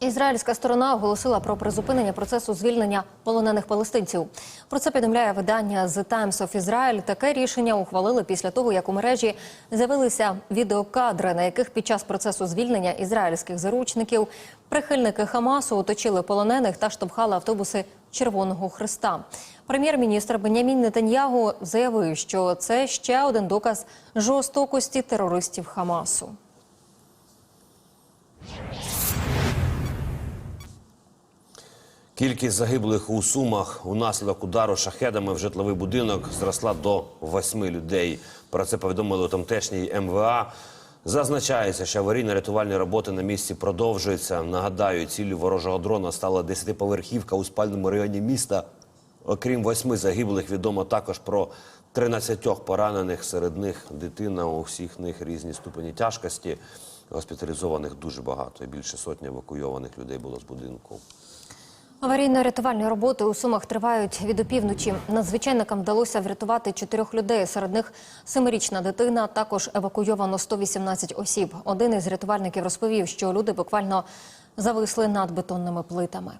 Ізраїльська сторона оголосила про призупинення процесу звільнення полонених палестинців. Про це повідомляє видання The Times of Israel. Таке рішення ухвалили після того, як у мережі з'явилися відеокадри, на яких під час процесу звільнення ізраїльських заручників прихильники Хамасу оточили полонених та штовхали автобуси Червоного Христа. Прем'єр-міністр Бенямін Нетаньягу заявив, що це ще один доказ жорстокості терористів Хамасу. Кількість загиблих у Сумах унаслідок удару шахедами в житловий будинок зросла до восьми людей. Про це повідомили у тамтешній МВА. Зазначається, що аварійно-рятувальні роботи на місці продовжуються. Нагадаю, ціллю ворожого дрона стала десятиповерхівка у спальному районі міста. Окрім восьми загиблих, відомо також про 13 поранених. Серед них дитина у всіх них різні ступені тяжкості. Госпіталізованих дуже багато. Більше сотні евакуйованих людей було з будинку. Аварійно-рятувальні роботи у Сумах тривають від опівночі. Надзвичайникам вдалося врятувати чотирьох людей. Серед них семирічна дитина. Також евакуйовано 118 осіб. Один із рятувальників розповів, що люди буквально зависли над бетонними плитами.